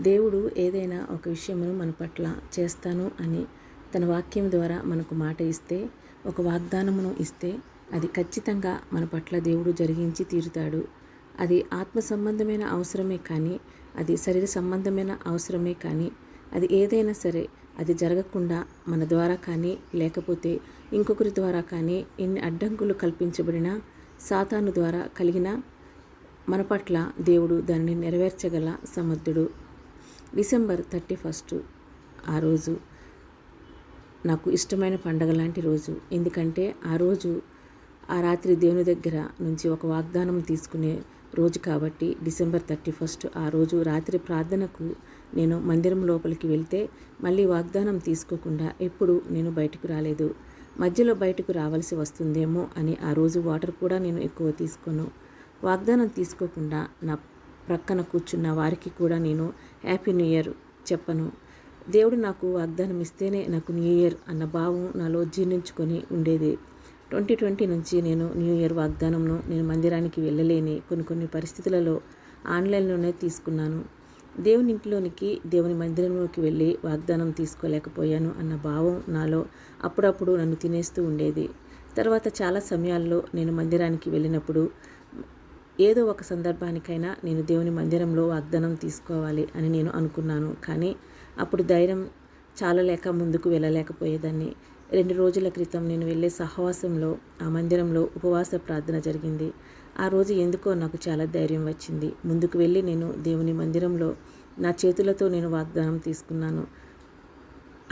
దేవుడు ఏదైనా ఒక విషయమును మన పట్ల చేస్తాను అని తన వాక్యం ద్వారా మనకు మాట ఇస్తే ఒక వాగ్దానమును ఇస్తే అది ఖచ్చితంగా మన పట్ల దేవుడు జరిగించి తీరుతాడు. అది ఆత్మ సంబంధమైన అవసరమే కానీ అది శరీర సంబంధమైన అవసరమే కానీ అది ఏదైనా సరే అది జరగకుండా మన ద్వారా కానీ లేకపోతే ఇంకొకరి ద్వారా కానీ ఎన్ని అడ్డంకులు కల్పించబడిన సాతాను ద్వారా కలిగిన మన పట్ల దేవుడు దానిని నెరవేర్చగల సమర్థుడు. డిసెంబర్ థర్టీ ఫస్ట్ ఆ రోజు నాకు ఇష్టమైన పండగ లాంటి రోజు. ఎందుకంటే ఆ రోజు ఆ రాత్రి దేవుని దగ్గర నుంచి ఒక వాగ్దానం తీసుకునే రోజు కాబట్టి డిసెంబర్ థర్టీ ఫస్ట్ ఆ రోజు రాత్రి ప్రార్థనకు నేను మందిరం లోపలికి వెళ్తే మళ్ళీ వాగ్దానం తీసుకోకుండా ఎప్పుడు నేను బయటకు రాలేదు. మధ్యలో బయటకు రావాల్సి వస్తుందేమో అని ఆ రోజు వాటర్ కూడా నేను ఎక్కువ తీసుకోను. వాగ్దానం తీసుకోకుండా నా ప్రక్కన కూర్చున్న వారికి కూడా నేను హ్యాపీ న్యూ ఇయర్ చెప్పను. దేవుడు నాకు వాగ్దానం ఇస్తేనే నాకు న్యూ ఇయర్ అన్న భావం నాలో జీర్ణించుకొని ఉండేది. ట్వంటీ ట్వంటీ నుంచి నేను న్యూ ఇయర్ వాగ్దానంను నేను మందిరానికి వెళ్ళలేని కొన్ని కొన్ని పరిస్థితులలో ఆన్లైన్లోనే తీసుకున్నాను. దేవుని ఇంట్లోనికి దేవుని మందిరంలోకి వెళ్ళి వాగ్దానం తీసుకోలేకపోయాను అన్న భావం నాలో అప్పుడప్పుడు నన్ను తినేస్తూ ఉండేది. తర్వాత చాలా సమయాల్లో నేను మందిరానికి వెళ్ళినప్పుడు ఏదో ఒక సందర్భానికైనా నేను దేవుని మందిరంలో వాగ్దానం తీసుకోవాలి అని నేను అనుకున్నాను. కానీ అప్పుడు ధైర్యం చాలలేక ముందుకు వెళ్ళలేకపోయేదాన్ని. రెండు రోజుల క్రితం నేను వెళ్ళే సహవాసంలో ఆ మందిరంలో ఉపవాస ప్రార్థన జరిగింది. ఆ రోజు ఎందుకో నాకు చాలా ధైర్యం వచ్చింది. ముందుకు వెళ్ళి నేను దేవుని మందిరంలో నా చేతులతో నేను వాగ్దానం తీసుకున్నాను.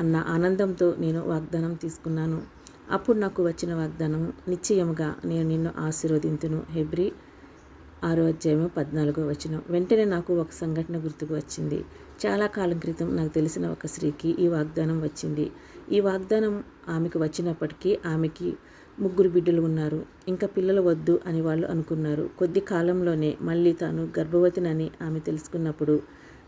అన్న ఆనందంతో నేను వాగ్దానం తీసుకున్నాను. అప్పుడు నాకు వచ్చిన వాగ్దానం నిశ్చయముగా నేను నిన్ను ఆశీర్వదింతును. హెబ్రి ఆరో అధ్యాయము పద్నాలుగో వచనం. వెంటనే నాకు ఒక సంఘటన గుర్తుకు వచ్చింది. చాలా కాలం క్రితం నాకు తెలిసిన ఒక స్త్రీకి ఈ వాగ్దానం వచ్చింది. ఈ వాగ్దానం ఆమెకు వచ్చినప్పటికీ ఆమెకి ముగ్గురు బిడ్డలు ఉన్నారు. ఇంకా పిల్లలు వద్దు అని వాళ్ళు అనుకున్నారు. కొద్ది కాలంలోనే మళ్ళీ తాను గర్భవతినని ఆమె తెలుసుకున్నప్పుడు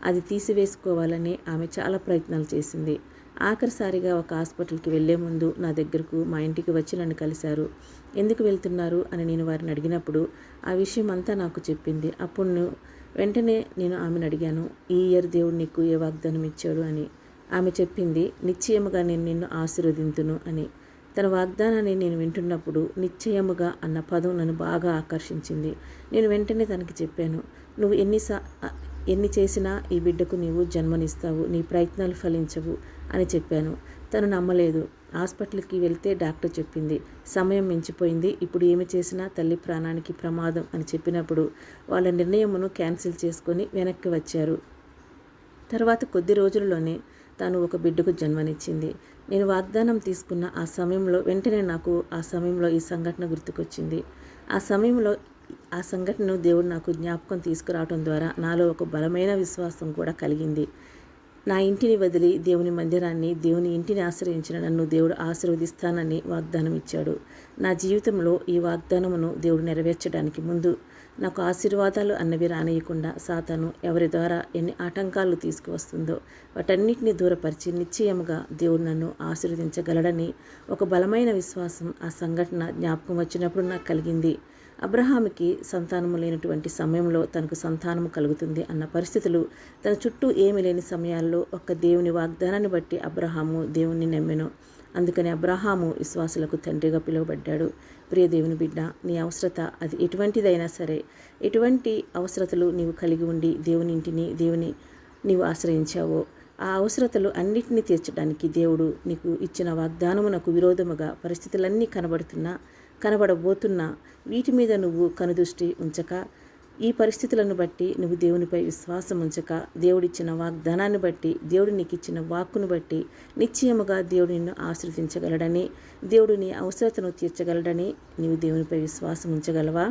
అది తీసివేసుకోవాలని ఆమె చాలా ప్రయత్నాలు చేసింది. ఆఖరిసారిగా ఒక హాస్పిటల్కి వెళ్ళే ముందు నా దగ్గరకు మా ఇంటికి వచ్చి నన్ను కలిశారు. ఎందుకు వెళ్తున్నారు? అని నేను వారిని అడిగినప్పుడు ఆ విషయం అంతా నాకు చెప్పింది. అప్పుడు వెంటనే నేను ఆమెను అడిగాను. ఈ ఇయర్ దేవుడు నీకు ఏ వాగ్దానం ఇచ్చాడు? అని. ఆమె చెప్పింది నిశ్చయముగా నేను నిన్ను ఆశీర్వదింతును అని. తన వాగ్దానాన్ని నేను వింటున్నప్పుడు నిశ్చయముగా అన్న పదం నన్ను బాగా ఆకర్షించింది. నేను వెంటనే తనకి చెప్పాను నువ్వు ఎన్నిసా ఎన్ని చేసినా ఈ బిడ్డకు నీవు జన్మనిస్తావు నీ ప్రయత్నాలు ఫలించవు అని చెప్పాను. తను నమ్మలేదు. హాస్పిటల్కి వెళ్తే డాక్టర్ చెప్పింది సమయం మించిపోయింది ఇప్పుడు ఏమి చేసినా తల్లి ప్రాణానికి ప్రమాదం అని చెప్పినప్పుడు వాళ్ళ నిర్ణయమును క్యాన్సిల్ చేసుకొని వెనక్కి వచ్చారు. తర్వాత కొద్ది రోజుల్లోనే తాను ఒక బిడ్డకు జన్మనిచ్చింది. నేను వాగ్దానం తీసుకున్న ఆ సమయంలో వెంటనే నాకు ఆ సమయంలో ఈ సంఘటన గుర్తుకొచ్చింది. ఆ సమయంలో ఆ సంఘటనను దేవుడు నాకు జ్ఞాపకం తీసుకురావడం ద్వారా నాలో ఒక బలమైన విశ్వాసం కూడా కలిగింది. నా ఇంటిని వదిలి దేవుని మందిరాన్ని దేవుని ఇంటిని ఆశ్రయించిన నన్ను దేవుడు ఆశీర్వదిస్తానని వాగ్దానం ఇచ్చాడు. నా జీవితంలో ఈ వాగ్దానమును దేవుడు నెరవేర్చడానికి ముందు నాకు ఆశీర్వాదాలు అన్నవి రానియకుండా సాతాను ఎవరి ద్వారా ఎన్ని ఆటంకాలు తీసుకువస్తుందో వాటన్నిటిని దూరపరిచి నిశ్చయముగా దేవుడు నన్ను ఆశీర్వదించగలడని ఒక బలమైన విశ్వాసం ఆ సంఘటన జ్ఞాపకం వచ్చినప్పుడు నాకు కలిగింది. అబ్రహాముకి సంతానము లేనటువంటి సమయంలో తనకు సంతానము కలుగుతుంది అన్న పరిస్థితులు తన చుట్టూ ఏమి లేని సమయాల్లో ఒక్క దేవుని వాగ్దానాన్ని బట్టి అబ్రహాము దేవుణ్ణి నమ్మెను. అందుకని అబ్రహాము విశ్వాసులకు తండ్రిగా పిలువబడ్డాడు. ప్రియ దేవుని బిడ్డ నీ అవసరత అది ఎటువంటిదైనా సరే. ఎటువంటి అవసరతలు నీవు కలిగి ఉండి దేవుని ఇంటిని దేవుని నీవు ఆశ్రయించావో ఆ అవసరతలు అన్నిటినీ తీర్చడానికి దేవుడు నీకు ఇచ్చిన వాగ్దానమునకు విరోధముగా పరిస్థితులన్నీ కనబడుతున్నా కనబడబోతున్నా వీటి మీద నువ్వు కనుదృష్టి ఉంచక ఈ పరిస్థితులను బట్టి నువ్వు దేవునిపై విశ్వాసం ఉంచక దేవుడిచ్చిన వాగ్దానాన్ని బట్టి దేవుడు నీకు ఇచ్చిన వాక్కును బట్టి నిశ్చయముగా దేవుడు నిన్ను ఆశ్రదించగలడని దేవుడు నీ అవసరతను తీర్చగలడని నీవు దేవునిపై విశ్వాసం ఉంచగలవా?